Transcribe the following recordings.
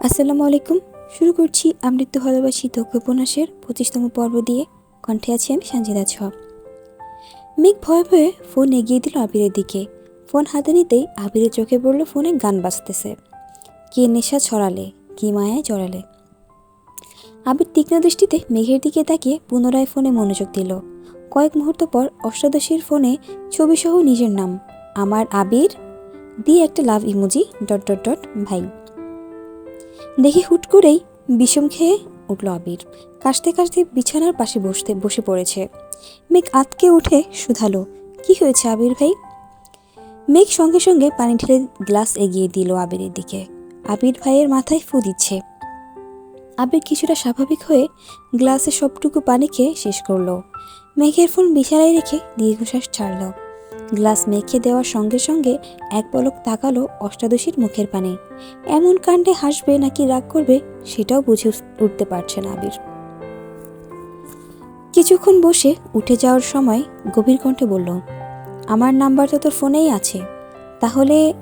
আসসালামু আলাইকুম। শুরু করছি আমৃত্যু ভালোবাসি তজ্ঞ উপন্যাসের পঁচিশতম পর্ব দিয়ে। কণ্ঠে আছি আমি সঞ্জিদা ছ মেঘ ভয়ে ভয়ে ফোন এগিয়ে দিল আবিরের দিকে। ফোন হাতে নিতেই আবিরের চোখে পড়ল ফোনে গান বাজতেছে। কে নেশা ছড়ালে, কি মায়ায় জড়ালে। আবির তীক্ষ্ণ দৃষ্টিতে মেঘের দিকে তাকিয়ে পুনরায় ফোনে মনোযোগ দিল। কয়েক মুহূর্ত পর অষ্টাদশীর ফোনে ছবিসহ নিজের নাম, আমার আবির, দিয়ে একটা love emoji, dot dot dot, ভাই। দেখি হুট করেই বিষম খেয়ে উঠল আবির। কাশতে কাশতে বিছানার পাশে বসতে, বসে পড়েছে। মেঘ আতকে উঠে শুধালো। কি হয়েছে আবির ভাই? মেঘ সঙ্গে সঙ্গে পানি ঢেলে গ্লাস এগিয়ে দিল আবিরের দিকে। আবির ভাইয়ের মাথায় ফু দিচ্ছে। আবির কিছুটা স্বাভাবিক হয়ে গ্লাসে সবটুকু পানি খেয়ে শেষ করল। মেঘের ফোন বিছানায় রেখে দীর্ঘশ্বাস ছাড়ল। গ্লাস মেখে দেওয়ার সঙ্গে সঙ্গে এক পলক তাকালো অষ্টাদশীর মুখের পানে। এমন কাণ্ডে হাসবে নাকি রাগ করবে সেটাও বুঝে উঠতে পারছে না আবির। কিছুক্ষণ বসে উঠে যাওয়ার সময় গভীর কণ্ঠে বলল, আমার নাম্বার তো তোর ফোনেই আছে। তাহলে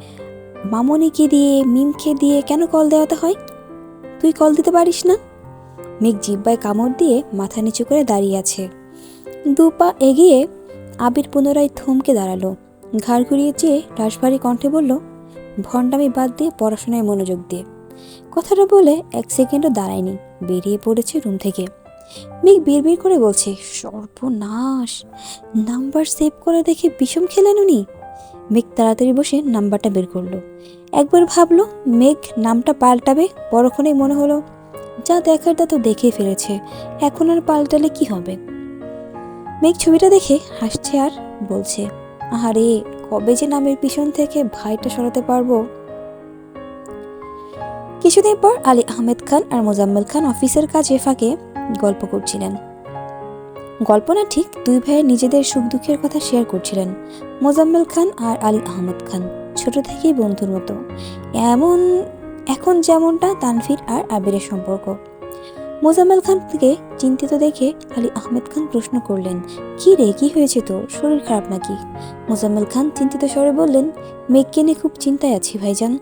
মামনিকে দিয়ে, মিমকে দিয়ে কেন কল দেওয়াতে হয়? তুই কল দিতে পারিস না? মেঘ জিব্বায় কামড় দিয়ে মাথা নিচু করে দাঁড়িয়ে আছে। দু পা এগিয়ে আবির পুনরায় থমকে দাঁড়াল। ঘাড় ঘুরিয়ে চেয়ে রাশভারী কণ্ঠে বলল, ভণ্ডামি বাদ দিয়ে পড়াশোনায় মনোযোগ দিয়ে কথাটা বলে এক সেকেন্ডও দাঁড়ায়নি, বেরিয়ে পড়েছে রুম থেকে। মেঘ বিড় করে বলছে, সর্বনাশ! নাম্বার সেভ করে দেখে বিষম খেলেন উনি? মেঘ তাড়াতাড়ি বসে নাম্বারটা বের করল। একবার ভাবলো, মেঘ নামটা পাল্টাবে, পরক্ষণেই মনে হলো, যা দেখার তা তো দেখেই ফেলেছে। এখন আর পাল্টালে কি হবে? মেঘ ছবিটা দেখে হাসছে আর বলছে, আহারে, কবে যে নামের পিছন থেকে ভাইটা সরাতে পারব? কিছুদিন পর আলী আহমেদ খান আর মোজাম্মেল খান অফিসের কাজে ফাঁকে গল্প করছিলেন। গল্প না ঠিক দুই ভাইয়ের নিজেদের সুখ দুঃখের কথা শেয়ার করছিলেন মোজাম্মেল খান আর আলী আহমদ খান, ছোট থেকেই বন্ধুর মতো। এমন, এখন যেমনটা তানফির আর আবিরের সম্পর্ক। মোজাম্মেল খান থেকে চিন্তিত দেখে আলী আহমেদ খান প্রশ্ন করলেন, কি রে, কি হয়েছে তোর? শরীর খারাপ নাকি? মোজাম্মেল খান চিন্তিত স্বরে বললেন, মেঘকে নিয়ে খুব চিন্তায় আছি, ভাইজান।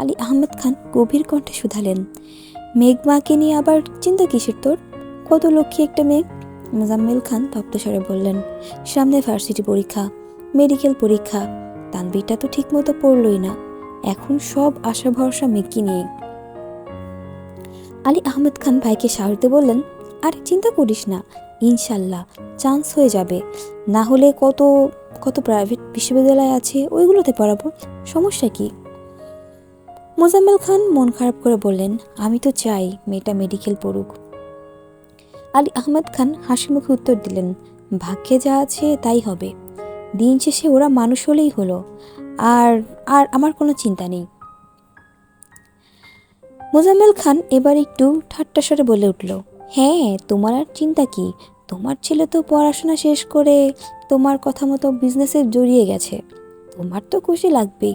আলী আহমেদ খান গভীর কণ্ঠে শুধালেন, মেঘ মাকে নিয়ে আবার চিন্তা কিসের তোর? কত লক্ষ্মী একটা মেঘ মোজাম্মেল খান তপ্ত স্বরে বললেন, সামনে ভার্সিটি পরীক্ষা, মেডিকেল পরীক্ষা, তানবিরটা তো ঠিকমতো পড়লই না। এখন সব আশা ভরসা মেঘকে নিয়ে আলী আহমেদ খান ভাইকে দিয়ে বললেন, আরে চিন্তা করিস না, ইনশাল্লাহ চান্স হয়ে যাবে। না হলে কত কত প্রাইভেট বিশ্ববিদ্যালয় আছে, ওইগুলোতে পড়াবো, সমস্যা কি? মোজাম্মেল খান মন খারাপ করে বললেন, আমি তো চাই মেয়েটা মেডিকেল পড়ুক। আলী আহমেদ খান হাসি মুখে উত্তর দিলেন, ভাগ্যে যা আছে তাই হবে। দিন শেষে ওরা মানুষ হলেই হলো। আর আর আমার কোনো চিন্তা নেই। মোজাম্মেল খান এবার একটু ঠাট্টা স্বরে বলে উঠল হ্যাঁ তোমার আর চিন্তা কি? তোমার ছেলে তো পড়াশোনা শেষ করে তোমার কথা মতো বিজনেসে জড়িয়ে গেছে। তোমার তো খুশি লাগবেই।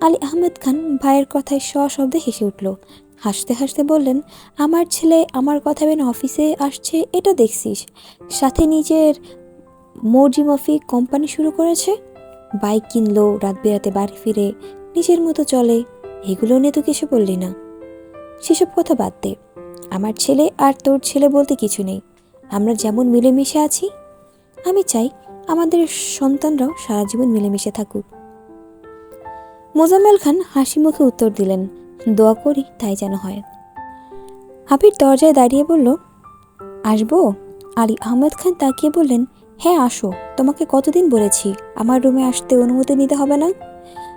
আলী আহমেদ খান ভাইয়ের কথায় সশব্দে হেসে উঠল, হাসতে হাসতে বললেন, আমার ছেলে আমার কথা মেনে অফিসে আসছে, এটা দেখছিস? সাথে নিজের মর্জি মফি কোম্পানি শুরু করেছে? বাইক কিনলো, রাত বেরাতে বাড়ি ফিরে, নিজের মতো চলে, এগুলো নিয়ে তো কিছু বললি না? সেসব কথা বাদ দে। আমার ছেলে আর তোর ছেলে বলতে কিছু নেই। আমরা যেমন মিলেমিশে আছি, আমি চাই আমাদের সন্তানরাও সারা জীবন মিলেমিশে থাকুক। মোজাম্মেল খান হাসি মুখে উত্তর দিলেন, দোয়া করি তাই যেন হয়। আবির দরজায় দাঁড়িয়ে বলল, আসব? আলী আহমেদ খান তাকিয়ে বললেন হ্যাঁ আসো। তোমাকে কতদিন বলেছি, আমার রুমে আসতে অনুমতি নিতে হবে না?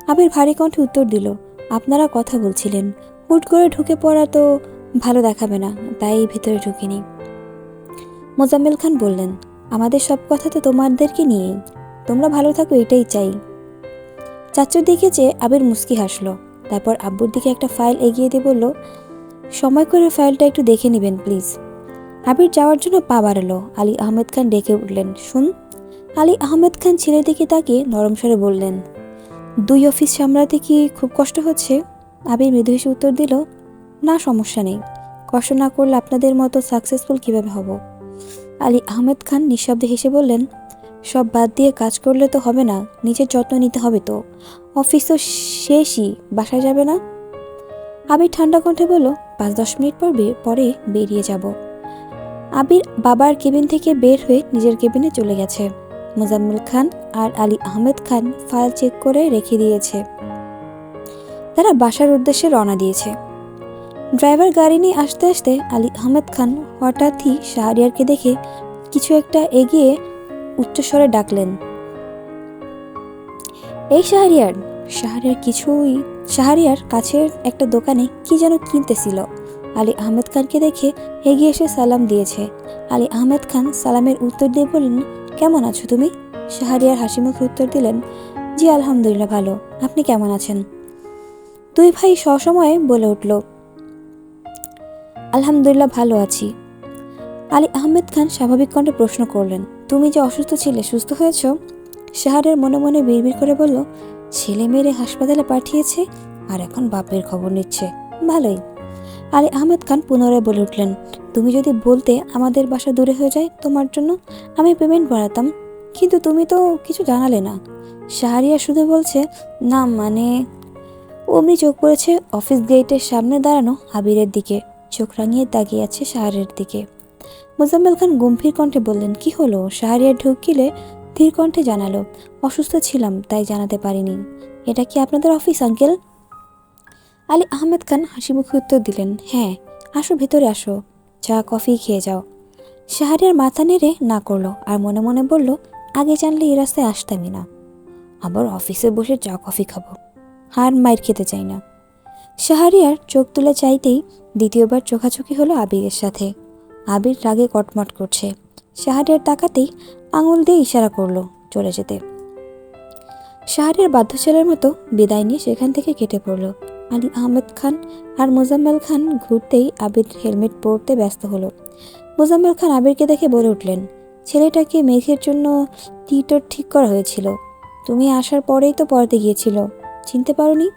আবির ভারী কণ্ঠে উত্তর দিল, আপনারা কথা বলছিলেন। হুট করে ঢুকে পড়া তো ভালো দেখাবে না, তাই ভিতরে ঢুকিনি। মোজাম্মেল খান বললেন, আমাদের সব কথা তো তোমাদেরকে নিয়েই তোমরা ভালো থাকো, এটাই চাই। চাচুর দিকে চেয়ে আবির মুস্কি হাসলো, তারপর আব্বুর দিকে একটা ফাইল এগিয়ে দিয়ে বলল, সময় করে ফাইলটা একটু দেখে নেবেন, প্লিজ। আবির যাওয়ার জন্য পা বাড়ালো, আলী আহমেদ খান ডেকে উঠলেন, শুন। আলী আহমেদ খান ছেলের দিকে তাকিয়ে নরম স্বরে বললেন, দুই অফিস সামলাতে কি খুব কষ্ট হচ্ছে? আবির মৃদু হেসে উত্তর দিল, না, সমস্যা নেই। কষ্ট না করলে আপনাদের মতো সাকসেসফুল কীভাবে হব? আলী আহমেদ খান নিঃশব্দে হেসে বললেন, সব বাদ দিয়ে কাজ করলে তো হবে না, নিজের যত্ন নিতে হবে তো। অফিস তো শেষই, বাসায় যাবে না? আবির ঠান্ডা কণ্ঠে বলল, পাঁচ দশ মিনিট পর পরে বেরিয়ে যাব। আবির বাবার কেবিন থেকে বের হয়ে নিজের কেবিনে চলে গেছে। মোজাম্মেল খান আর আলী আহমেদ খান ফাইল চেক করে রেখে দিয়েছে। তারা বাসার উদ্দেশ্যে রওনা দিয়েছে। ড্রাইভার গাড়ি নিয়ে আসতে আসতে আলী আহমেদ খান হঠাৎই শাহরিয়ারকে দেখে কিছু একটা এগিয়ে উচ্চস্বরে ডাকলেন, এই শাহরিয়ার শাহরিয়ার কিছুই, শাহরিয়ার কাছের একটা দোকানে কি যেন কিনতেছিল। আলী আহমেদ খানকে দেখে এগিয়ে এসে সালাম দিয়েছে। আলী আহমেদ খান সালামের উত্তর দিয়ে বললেন, কেমন আছো তুমি? শাহরিয়ার হাসি মুখে উত্তর দিলেন, জি, আলহামদুলিল্লাহ ভালো। আপনি কেমন আছেন? দুই ভাই সসময়ে বলে উঠল, আলহামদুলিল্লাহ ভালো আছি। আলী আহমেদ খান স্বাভাবিক কণ্ঠে প্রশ্ন করলেন, তুমি যে অসুস্থ ছিলে, সুস্থ হয়েছ? শাহরিয়ার মনে মনে বিড়বিড় করে বলল, ছেলে মেয়েরে হাসপাতালে পাঠিয়েছে আর এখন বাপের খবর নিচ্ছে। ভালোই। আলী আহমেদ খান পুনরায় বলে উঠলেন, তুমি যদি বলতে আমাদের বাসা দূরে হয়ে যায় তোমার জন্য আমি পেমেন্ট বাড়াতাম, কিন্তু তুমি তো কিছু জানালে না। শাহরিয়া শুধু বলছে, না মানে অমনি চোখ পড়েছে অফিস গেটের সামনে দাঁড়ানো হাবিরের দিকে। চোখ রাঙিয়ে তাকিয়ে আছে শাহরের দিকে। মোজাম্মেল খান গম্ভীর কণ্ঠে বললেন, কি হলো? শাহরিয়া ঢুকিলে ধীর কণ্ঠে জানালো, অসুস্থ ছিলাম, তাই জানাতে পারিনি। এটা কি আপনাদের অফিস, আঙ্কেল? আলী আহমেদ খান হাসি মুখে উত্তর দিলেন হ্যাঁ আসো ভেতরে আসো। চা, কফি খেয়ে যাও। শাহরিয়ার মাথা নেড়ে না করল আর মনে মনে বলল, আগে জানলে এই রাস্তায় আসতামই না। আবার অফিসে বসে চা, কফি খাব। হার মায়ের খেতে চাই না। শাহরিয়ার চোখ তুলে চাইতেই দ্বিতীয়বার চোখাচোখি হলো আবিরের সাথে। আবির রাগে কটমট করছে। শাহরিয়ার তাকাতেই আঙুল দিয়ে ইশারা করল চলে যেতে। শাহরিয়ার বাধ্য ছেলের মতো বিদায় নিয়ে সেখান থেকে কেটে পড়ল। আলী আহমেদ খান আর মোজাম্মেল খান ঘুরতেই আবির হেলমেট পরতে ব্যস্ত হলো। মোজাম্মেল খান আবিরকে দেখে বলে উঠলেন, ছেলেটাকে মেঘের জন্য টিটর ঠিক করা হয়েছিল। তুমি আসার পরেই তো পড়াতে গিয়েছিল। চিনতে পারোনি?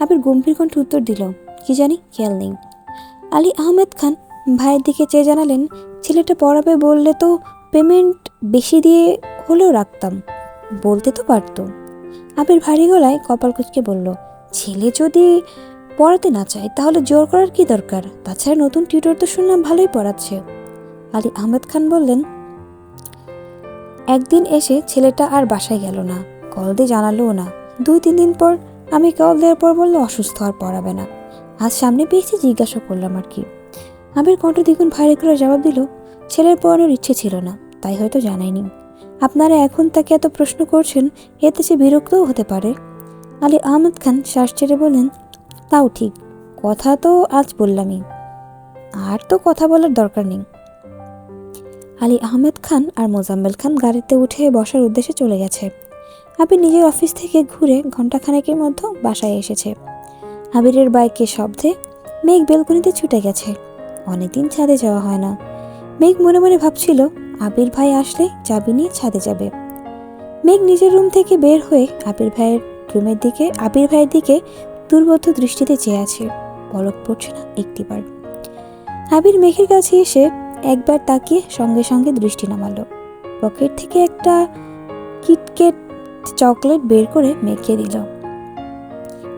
আবির গম্ভীর কণ্ঠে উত্তর দিল, কি জানি, খেয়াল নেই। আলী আহমেদ খান ভাইয়ের দিকে চেয়ে জানালেন, ছেলেটা পড়াবে বললে তো পেমেন্ট বেশি দিয়ে হলেও রাখতাম, বলতে তো পারতো। আবির ভারী গলায় কপাল কুচকে বলল, ছেলে যদি পড়াতে না চায়, তাহলে জোর করার কি দরকার? তাছাড়া নতুন টিউটর তো শুনলাম ভালোই পড়াচ্ছে। আলী আহমেদ খান বললেন, একদিন এসে ছেলেটা আর বাসায় গেল না, কল দিয়ে জানালোও না। দুই, তিন দিন পর আমি কল দেওয়ার পর বলল, অসুস্থ আর পড়াবে না। আজ সামনে পেয়েছি, জিজ্ঞাসা করলাম আর কি। আবির কণ্ঠ দ্বিগুণ ভারী করে জবাব দিল, ছেলের পড়ানোর ইচ্ছে ছিল না, তাই হয়তো জানায়নি। আপনারা এখন তাকে এত প্রশ্ন করছেন, এতে সে বিরক্তও হতে পারে। আলী আহমদ খান শ্বাস ছেড়ে বললেন, তাও ঠিক, কথা তো আজ বললামই, আর তো কথা বলার দরকার নেই। আলী আহমেদ খান আর মোজাম্মেল খান গাড়িতে উঠে বসার উদ্দেশ্যে চলে গেছে। আবির নিজের অফিস থেকে ঘুরে ঘন্টাখানেকের মধ্যে বাসায় এসেছে। আবিরের বাইকের শব্দে মেঘ বেলকনিতে ছুটে গেছে। অনেকদিন ছাদে যাওয়া হয় না। মেঘ মনে মনে ভাবছিল, আবির ভাই আসলে চাবি নিয়ে ছাদে যাবে। মেঘ নিজের রুম থেকে বের হয়ে আবির ভাইয়ের রুমের দিকে, আবির ভাইয়ের দিকে দুর্বোধ্য দৃষ্টিতে চেয়ে আছে। পলক পড়ছে না একটিবার। আবির মেঘের কাছে এসে একবার তাকিয়ে সঙ্গে সঙ্গে দৃষ্টি নামালো। পকেট থেকে একটা কিটকেট চকলেট বের করে মেঘকে দিল।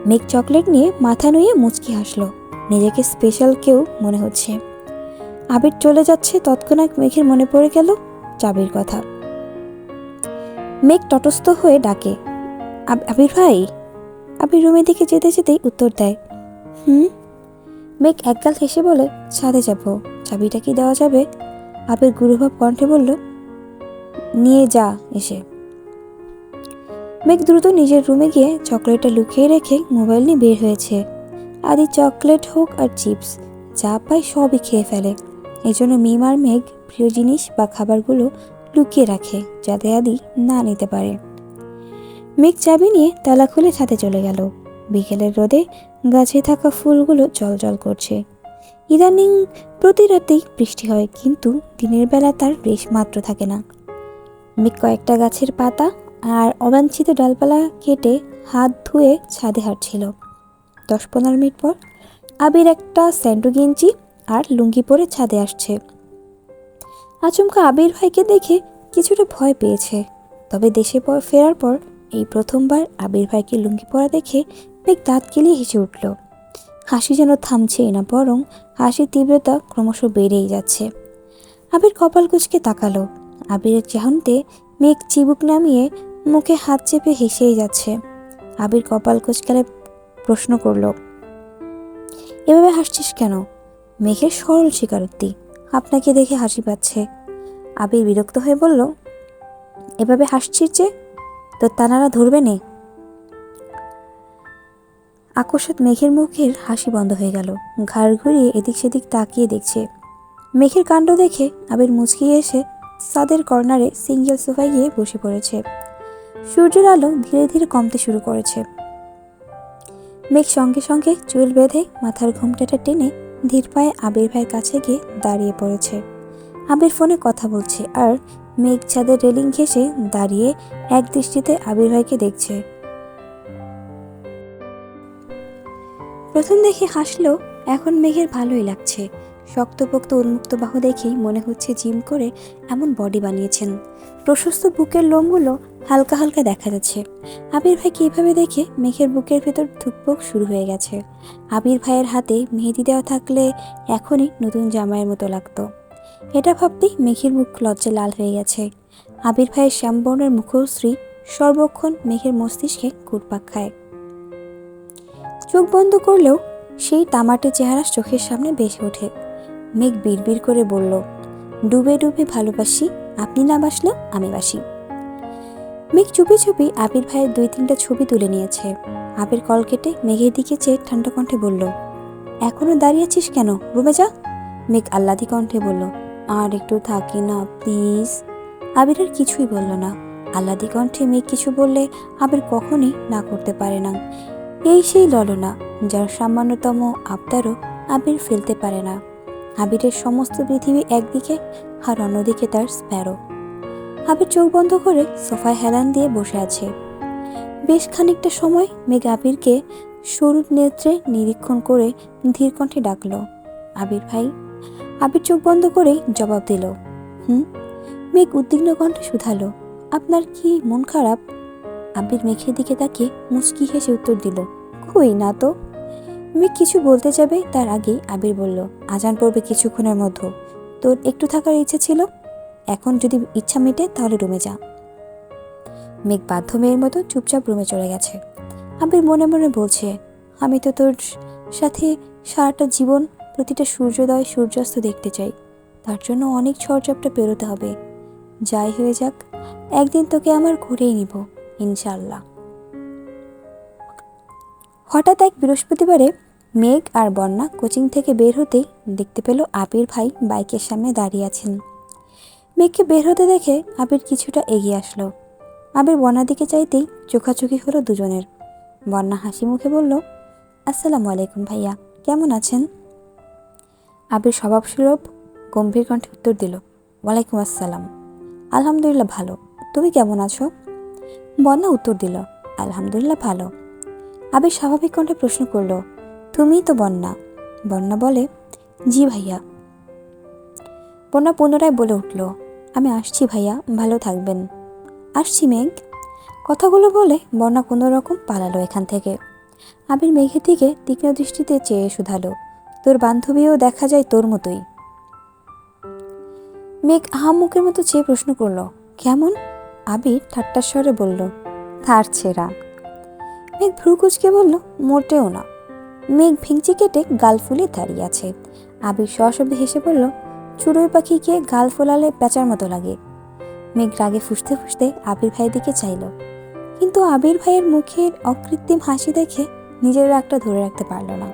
মেঘ চকলেট নিয়ে মাথা নুয়ে মুচকি হাসলো। নিজেকে স্পেশাল কেউ মনে হচ্ছে। আবির চলে যাচ্ছে, তৎক্ষণাৎ মেঘের মনে পড়ে গেল চাবির কথা। মেঘ তটস্থ হয়ে ডাকে, "আব- আবির ভাই? আবির রুমের দিকে যেতে যেতেই উত্তর দেয়, হুম? মেঘ একগাল হেসে বলে, ছাদে যাব, চাবিটা কি দেওয়া যাবে? আবির গুরুভাব কণ্ঠে বলল, নিয়ে যা এসে। মেঘ দ্রুত নিজের রুমে গিয়ে চকলেটটা লুকিয়ে রেখে মোবাইল নিয়ে বের হয়েছে। আদি চকলেট হোক আর চিপস, যা পায় সবই খেয়ে ফেলে। এই জন্য মিম আর মেঘ প্রিয় জিনিস বা খাবারগুলো লুকিয়ে রাখে, যাতে আদি না নিতে পারে। মেঘ চাবি নিয়ে তালা খুলে ছাদে চলে গেল। বিকেলের রোদে গাছে থাকা ফুলগুলো জল করছে। ইদানিং প্রতি রাতেই বৃষ্টি হয়, কিন্তু দিনের বেলা তার রেশ মাত্র থাকে না। মেঘ কয়েকটা গাছের পাতা আর অবাঞ্ছিত ডালপালা কেটে হাত ধুয়ে ছাদে হাঁটছিল। দশ পনেরো মিনিট পর আবির একটা স্যান্ডু গেঞ্জি আর লুঙ্গি পরে ছাদে আসছে। আচমকা আবির ভাইকে দেখে কিছুটা ভয় পেয়েছে। তবে দেশে ফেরার পর এই প্রথমবার আবির ভাইকে লুঙ্গি পরা দেখে বেগ দাঁত কেলিয়ে হেসে উঠল। হাসি যেন থামছেই না, বরং হাসির তীব্রতা ক্রমশ বেড়েই যাচ্ছে। আবির কপাল কুচকে তাকালো। আবিরের চাহনতে মেঘ চিবুক নামিয়ে মুখে হাত চেপে হেসেই যাচ্ছে। আবির কপাল কুচকালে প্রশ্ন করল, এভাবে হাসছিস কেন? মেঘের সরল স্বীকারোক্তি। আপনাকে দেখে হাসি পাচ্ছে। আবির বিরক্ত হয়ে বলল, এভাবে হাসছিস যে, তো তানারা ধরবে নে। আকস্মাত মেঘের মুখের হাসি বন্ধ হয়ে গেল। ঘাড় ঘুরিয়ে এদিক সেদিক তাকিয়ে দেখছে, মেঘের কাণ্ড দেখে আবির মুচকিয়ে এসে সাদের কর্নারে সিঙ্গেল সোফায় গিয়ে বসে পড়েছে। সূর্যের আলো ধীরে ধীরে কমতে শুরু করেছে। মেঘ সঙ্গে সঙ্গে চুল বেঁধে মাথার ঘুমটাটা টেনে ধীর পায়ে আবির ভাইয়ের কাছে গিয়ে দাঁড়িয়ে পড়েছে। আবির ফোনে কথা বলছে আর মেঘ ছাদের রেলিং ঘেঁষে দাঁড়িয়ে এক দৃষ্টিতে আবির ভাইকে দেখছে। প্রথম দেখে হাসলো, এখন মেঘের ভালোই লাগছে। শক্তপোক্ত উন্মুক্ত বাহু দেখেই মনে হচ্ছে জিম করে এমন বডি বানিয়েছেন। প্রশস্ত বুকের লোমগুলো হালকা হালকা দেখা যাচ্ছে। আবির ভাইকে এইভাবে দেখে মেঘের বুকের ভেতর ধুকপুক শুরু হয়ে গেছে। আবির ভাইয়ের হাতে মেহেদি দেওয়া থাকলে এখনই নতুন জামাইয়ের মতো লাগতো। এটা ভাবতেই মেঘের মুখ লজ্জা লাল হয়ে গেছে। আবির ভাইয়ের শ্যামবর্ণের মুখশ্রী সর্বক্ষণ মেঘের মস্তিষ্কে ঘুরপাক খায়। চোখ বন্ধ করলেও সেই তামাটে চেহারা চোখের সামনে বেসে ওঠে। মেঘ বিড়বিড় করে বলল, ডুবে ডুবে ভালোবাসি, আপনি না বাসলেও আমি বাসি। মেঘ চুপি চুপি আবির ভাইয়ের দুই তিনটা ছবি তুলে নিয়েছে। আবির কল কেটে মেঘের দিকে চেয়ে ঠান্ডা কণ্ঠে বলল, এখনও দাঁড়িয়ে আছিস কেন? রুমে যা। মেঘ আহ্লাদি কণ্ঠে বলল, আর একটু থাকি না, প্লিজ। আবির আর কিছুই বলল না। আহ্লাদি কণ্ঠে মেঘ কিছু বললে আবির কখনই না করতে পারে না। এই সেই ললনা, যার সামান্যতম আবদারও আবির ফেলতে পারে না। আবিরের সমস্ত পৃথিবী একদিকে আর অন্যদিকে তার স্প্যারো। আবির চোখ বন্ধ করে সোফায় হেলান দিয়ে বসে আছে। বেশ খানিকটা সময় মেঘ আবিরকে সরু নেত্রে নিরীক্ষণ করে ধীর কণ্ঠে ডাকল, আবির ভাই। আবির চোখ বন্ধ করেই জবাব দিল, হুম? মেঘ উদ্বিগ্ন কণ্ঠে শুধালো, আপনার কি মন খারাপ? আবির মেঘের দিকে তাকিয়ে মুচকি হেসে উত্তর দিল, কই না তো। মেঘ কিছু বলতে যাবে? তার আগেই আবির বলল, আজান পড়বে কিছুক্ষণের মধ্যে। তোর একটু থাকার ইচ্ছে ছিল? এখন যদি ইচ্ছা মেটে, তাহলে রুমে যা। মেঘ বাধ্য মেয়ের মতো চুপচাপ রুমে চলে গেছে। আবির মনে মনে বলছে, আমি তো তোর সাথে সারাটা জীবন প্রতিটা সূর্যোদয় সূর্যাস্ত দেখতে চাই। তার জন্য অনেক ঝড়ঝাপটা পেরোতে হবে। যাই হয়ে যাক, একদিন তোকে আমার ঘুরেই নিব ইনশাল্লাহ হঠাৎ এক বৃহস্পতিবারে মেঘ আর বন্যা কোচিং থেকে বের হতেই দেখতে পেল আবির ভাই বাইকের সামনে দাঁড়িয়ে আছেন। মেঘকে বের হতে দেখে আবির কিছুটা এগিয়ে আসলো। আবির বন্যার দিকে চাইতেই চোখাচোখি হলো দুজনের। বন্যা হাসি মুখে বলল, আসসালামু আলাইকুম ভাইয়া, কেমন আছেন? আবির স্বভাবসুলভ, গম্ভীর কণ্ঠে উত্তর দিল, ওয়ালাইকুম আসসালাম। আলহামদুলিল্লাহ ভালো। তুমি কেমন আছো? বন্যা উত্তর দিল, আলহামদুলিল্লাহ ভালো। আবির স্বাভাবিক কণ্ঠে প্রশ্ন করল তুমিই তো বন্যা। বন্যা বলে, জি ভাইয়া। বন্যা পুনরায় বলে উঠল, আমি আসছি ভাইয়া, ভালো থাকবেন। আসছি মেঘ। কথাগুলো বলে বন্যা কোনো রকম পালালো এখান থেকে। আবির মেঘের দিকে তীক্ষ্ণ দৃষ্টিতে চেয়ে শুধালো, তোর বান্ধবীও দেখা যায় তোর মতোই। মেঘ আহাম্মুকের মতো চেয়ে প্রশ্ন করল, কেমন? আবির ঠাট্টার স্বরে বলল, তার ছেঁড়া। মেঘ ভ্রু কুচকে বলল, মোটেও না। মেঘ ভেঙচি কেটে গাল ফুলে দাঁড়িয়ে আছে। আবির সশব্দে হেসে বলল, চুড়োই পাখিকে গাল ফোলালে পেঁচার মতো লাগে। মেঘ রাগে ফুসতে ফুসতে আবির ভাইয়ের দিকে চাইল। কিন্তু আবির ভাইয়ের মুখের অকৃত্রিম হাসি দেখে নিজের রাগটা ধরে রাখতে পারল না।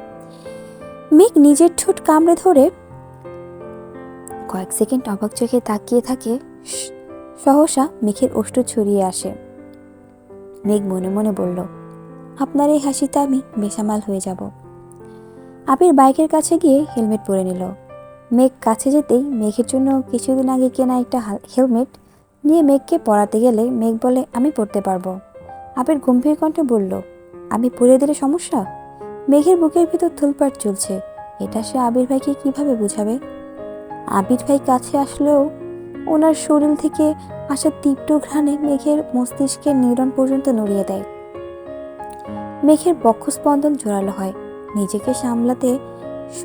মেঘ নিজের ঠোঁট কামড়ে ধরে কয়েক সেকেন্ড অবাক চোখে তাকিয়ে থাকে সহসা মেঘের ওষ্ঠ ছড়িয়ে আসে। মেঘ মনে মনে বলল, আপনার এই হাসিতে আমি বেসামাল হয়ে যাব। আবির বাইকের কাছে গিয়ে হেলমেট পরে নিল। মেঘ কাছে যেতেই মেঘের জন্য কিছুদিন আগে কেনা একটা হেলমেট নিয়ে মেঘকে পরাতে গেলে মেঘ বলে, আমি পড়তে পারব। আবির গম্ভীর কণ্ঠে বলল, আমি পরে দিলে সমস্যা? মেঘের বুকের ভিতর থুলপাট চলছে। এটা সে আবির ভাইকে কীভাবে বুঝাবে? আবির ভাই কাছে আসলেও ওনার শরীর থেকে আসা তীব্র ঘ্রাণে মেঘের মস্তিষ্কের নিউরন পর্যন্ত নড়িয়ে দেয়। মেঘের বক্ষস্পন্দন জোরালো হয়। নিজেকে সামলাতে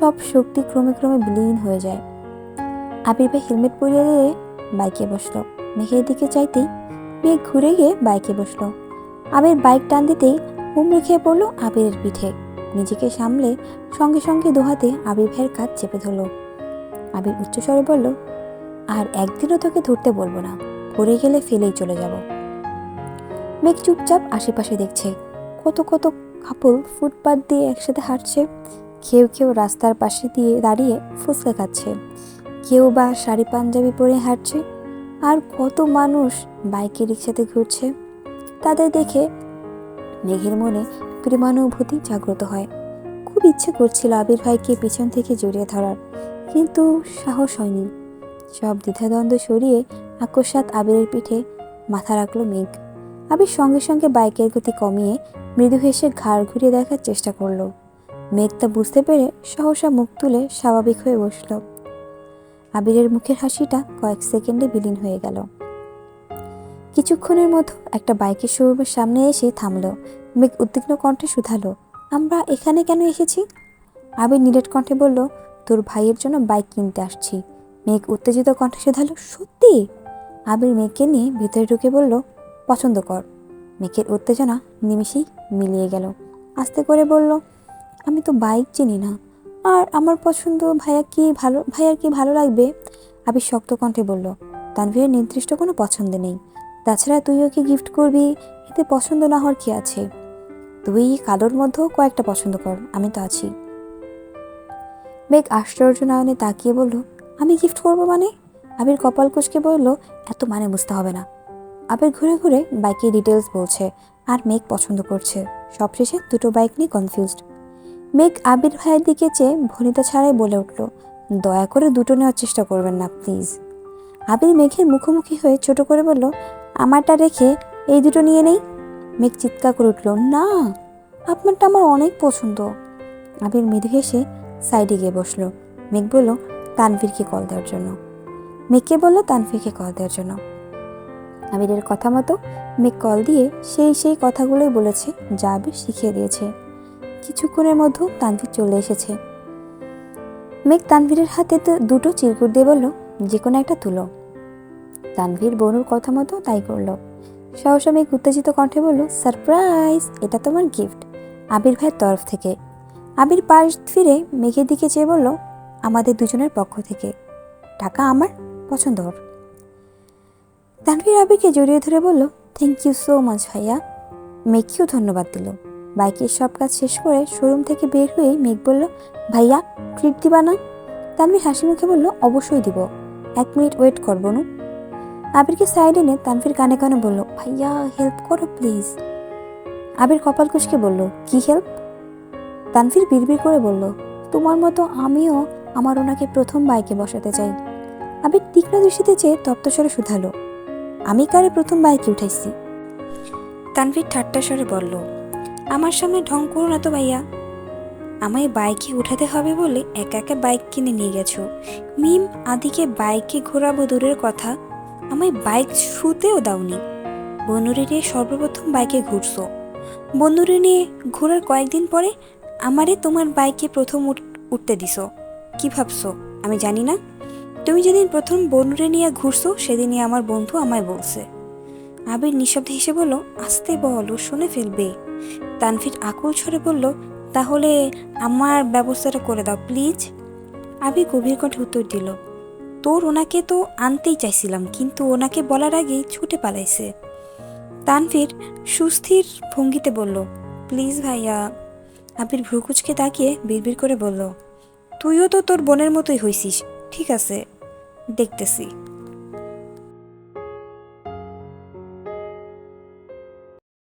সব শক্তি ক্রমে ক্রমে বিলীন হয়ে যায়। আবির ভাই হেলমেট পরিয়ে দিয়ে বাইকে বসল। মেঘের দিকে চাইতেই মেঘ ঘুরে গিয়ে বাইকে বসল। আবির বাইক টান দিতেই হুমড়ে খেয়ে পড়ল আবিরের পিঠে। নিজেকে সামলে সঙ্গে সঙ্গে দুহাতে আবির ভাইয়ের কাজ চেপে ধরলো। আবির উচ্চস্বরে বলল, আর একদিনও তোকে ধরতে বলব না। পড়ে গেলে ফেলেই চলে যাব। মেঘ চুপচাপ আশেপাশে দেখছে। কত কত কাপল ফুটপাত দিয়ে একসাথে হাঁটছে। কেউ কেউ রাস্তার পাশে দিয়ে দাঁড়িয়ে ফুচকা খাচ্ছে। কেউ বা শাড়ি পাঞ্জাবি পরে হাঁটছে। আর কত মানুষ বাইকে রিক্সাতে ঘুরছে। তাদের দেখে মেঘের মনে প্রেমানুভূতি জাগ্রত হয়। খুব ইচ্ছে করছিল আবির ভাইকে পিছন থেকে জড়িয়ে ধরার, কিন্তু সাহস হয়নি। সব দ্বিধাদ্বন্দ্ব সরিয়ে আকস্মাত আবিরের পিঠে মাথা রাখল মেঘ। আবির সঙ্গে সঙ্গে বাইকের গতি কমিয়ে মৃদু হেসে ঘাড় ঘুরিয়ে দেখার চেষ্টা করল। মেঘ তা বুঝতে পেরে সহসা মুখ তুলে স্বাভাবিক হয়ে বসল। আবিরের মুখের হাসিটা কয়েক সেকেন্ডে বিলীন হয়ে গেল। কিছুক্ষণের মতো একটা বাইকের শোরুমের সামনে এসে থামলো। মেঘ উদ্বিগ্ন কণ্ঠে শুধালো, আমরা এখানে কেন এসেছি? আবির নিরেট কণ্ঠে বলল, তোর ভাইয়ের জন্য বাইক কিনতে আসছি। মেঘ উত্তেজিত কণ্ঠে শুধালো, সত্যি? আবির মেঘকে নিয়ে ভেতরে ঢুকে বলল, পছন্দ কর। মেঘের উত্তেজনা নিমিষেই মিলিয়ে গেল। আস্তে করে বলল, আমি তো বাইক চিনি না। আর আমার পছন্দ ভাইয়া কি ভালো, ভাইয়ার কি ভালো লাগবে? আবির শক্ত কণ্ঠে বলল, তানভীরের নির্দিষ্ট কোনো পছন্দ নেই। তাছাড়া তুই ওকে গিফট করবি, এতে পছন্দ না হওয়ার কি আছে? তুই কালোর মধ্যেও কয়েকটা পছন্দ কর, আমি তো আছি। মেঘ আশ্চর্য নয়নে তাকিয়ে বলল, আমি গিফট করব মানে? আবির কপাল কুচকে বলল, এত মানে বুঝতে হবে না। আবির ঘুরে ঘুরে বাইকের ডিটেলস বলছে আর মেঘ পছন্দ করছে। সবশেষে দুটো বাইক নিয়ে কনফিউজড মেঘ আবির ভাইয়ের দিকে চেয়ে ভনিতা ছাড়াই বলে উঠল, দয়া করে দুটো নেওয়ার চেষ্টা করবেন না প্লিজ আবির মেঘের মুখোমুখি হয়ে ছোট করে বলল, আমারটা রেখে এই দুটো নিয়ে নেই? মেঘ চিৎকার করে উঠল, না, আপনারটা আমার অনেক পছন্দ। আবির মৃদু হেসে সাইডে গিয়ে বসল। মেঘ বলল, তানভীরকে কল দেওয়ার জন্য। মেঘকে বলল, তানভীরকে কল দেওয়ার জন্য। আবিরের কথা মতো মেঘ কল দিয়ে সেই সেই কথাগুলোই বলেছে, যা আবির শিখিয়ে দিয়েছে। কিছুক্ষণের মধ্যে তানভীর চলে এসেছে। মেঘ তানভীরের হাতে দুটো চিরকুট দিয়ে বলল যে কোনো একটা তুলো। তানভীর বনুর কথা মতো তাই করল। সহসা মেঘ উত্তেজিত কণ্ঠে বলল, সারপ্রাইজ, এটা তোমার গিফট আবির ভাইয়ের তরফ থেকে। আবির পাশ ফিরে মেঘের দিকে চেয়ে বলল, আমাদের দুজনের পক্ষ থেকে। টাকা আমার পছন্দ ওর তানভীর আবিরকে জড়িয়ে ধরে বলল থ্যাংক ইউ সো মাচ ভাইয়া। মেঘকেও ধন্যবাদ দিল। বাইকের সব কাজ শেষ করে শোরুম থেকে বের হয়ে মেঘ বলল, ভাইয়া ট্রিট দিবা না? তানভীর হাসি মুখে বলল, অবশ্যই দিব। এক মিনিট ওয়েট কর, বনু। আবিরকে সাইড এনে তানভীর কানে কানে বলল, ভাইয়া, হেল্প করো প্লিজ। আবির কপাল কুচকে বলল, কি হেল্প? তানভীর বিড়বিড় করে বলল, তোমার মতো আমিও আমার ওনাকে প্রথম বাইকে বসাতে চাই। আবির তীক্ষ্ণ দৃষ্টিতে চেয়ে তপ্তস্বরে শুধালো আমি কারে প্রথম বাইকে উঠাইছি? তানভীর ঠাট্টা স্বরে বলল, আমার সামনে ঢং করো না তো ভাইয়া। আমায় বাইকে উঠাতে হবে বলে একা একা বাইক কিনে নিয়ে গেছো। মিম আদিকে বাইকে ঘোরাবো দূরের কথা, আমায় বাইক শুতেও দাওনি। বনুরে নিয়ে সর্বপ্রথম বাইকে ঘুরছো। বন্ধুরে নিয়ে ঘোরার কয়েকদিন পরে আমারে তোমার বাইকে প্রথম উঠ- উঠতে দিছো। কি ভাবছ, আমি জানি না। তুমি যেদিন প্রথম বনুরে নিয়ে ঘুরছো, সেদিনই আমার বন্ধু আমায় বলছে। আবির নিঃশব্দে হেসে বলল, আস্তে বল, ও শুনে ফেলবে। তানফির আকুল ছড়ে বলল, তাহলে আমার ব্যবস্থাটা করে দাও, প্লিজ। আবির গভীর কণ্ঠে উত্তর দিল, তোর ওনাকে তো আনতেই চাইছিলাম, কিন্তু ওনাকে বলার আগেই ছুটে পালাইছে। তানফির সুস্থির ভঙ্গিতে বলল, প্লিজ ভাইয়া। আবির ভ্রুকুচকে তাকিয়ে বিড়বিড় করে বলল, তুইও তো তোর বোনের মতোই হইছিস ঠিক আছে দেখতেছি।